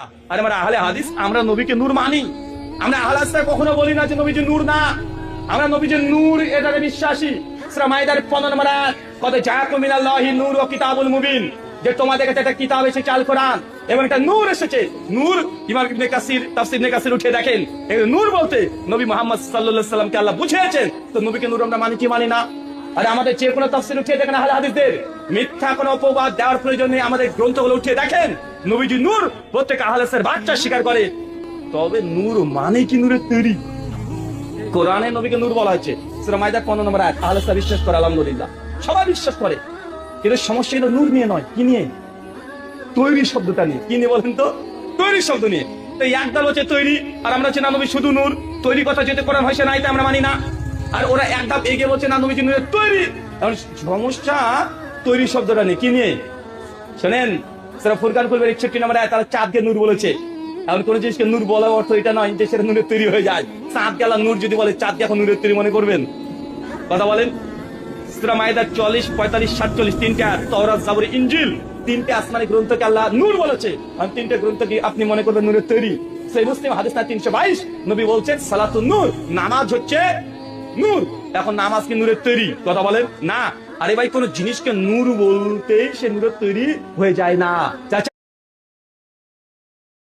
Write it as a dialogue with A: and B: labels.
A: আর আমরা আহলে হাদিস, আমরা নবীকে নূর মানি। আমরা কখনো বলি না যে নবীজি নূর না। আমরা নবীজি নূর বিশ্বাসী। সূরা মাইদার 15 নম্বর কত নূর ও কিতাবুল মুবিন যে তোমাদের কাছে একটা কিতাব কোরআন, এবং একটা নূর এসেছে। নূর ইমাম ইবনে কাসির, তাফসীর ইবনে কাসির উঠে দেখেন। এই নূর বলতে নবী মুহাম্মদ সাল্লাল্লাহু আলাইহি সাল্লামকে আল্লাহ বুঝিয়েছেন, তো নবীকে নূর আমরা মানি কি মানি না? আর আমাদের যে কোনো তাফসীর উঠিয়ে দেখেন আহলে হাদিসদের। মিথ্যা কোনো অপবাদ দেওয়ার প্রয়োজন নেই, আমাদের গ্রন্থগুলো উঠিয়ে দেখেন। নবীজি নূর প্রত্যেক আহলেসের বাচ্চা স্বীকার করে। তবে নূর মানে কি নূরের তৈরি? কোরআনে নবীকে নূর বলা হয়েছে। সূরা মাইদা 15 নম্বর আয়াত, আহলেসরা বিশ্বাস করে, আলহামদুলিল্লাহ। সবাই বিশ্বাস করে। কিন্তু সমস্যা কিন্তু নূর নিয়ে নয়, কি নিয়ে? তৈরি শব্দটা নিয়ে। কি নিয়ে বলেন তো? তৈরি শব্দ নিয়ে। তো একদল হচ্ছে তৈরি, আর আমরা হচ্ছে না নবী শুধু নূর। তৈরি কথা যেতে কোরআন হয়েছে না এটা আমরা মানি না। আর ওরা এক এগিয়ে বলছে, না, নবীজি নূরের তৈরি। সমস্যা তৈরি শব্দটা নিয়ে, কি নিয়ে? শোনেন সেটা ফুরকান করবে একষট্টি নম্বর আয় তারা চাঁদকে নূর বলেছে। এখন কোন জিনিসকে নূর বলার অর্থ এটা নয় যে সেটা নূরের তৈরি হয়ে যায়। চাঁদ গেল নূর যদি বলে, চাঁদকে এখন নূরের তৈরি মনে করবেন? কথা বলেন। সুরা মাইদা চল্লিশ, পঁয়তাল্লিশ, সাতচল্লিশ, তিনটে তওরাত জাবর ইঞ্জিল তিনটে আসমানি গ্রন্থকে আল্লাহ নূর বলেছে। আর তিনটে গ্রন্থ কি আপনি মনে করবেন নূরের তৈরি? সেই মুসলিম হাদিস না তিনশো বাইশ? নবী বলছেন, সালাতুন নূর, নামাজ হচ্ছে নূর। এখন নামাজ কি নূরের তৈরি? কথা বলেন। না। আরে ভাই, কোন জিনিসকে নূর বলতেই সে নূরের তৈরি হয়ে যায় না।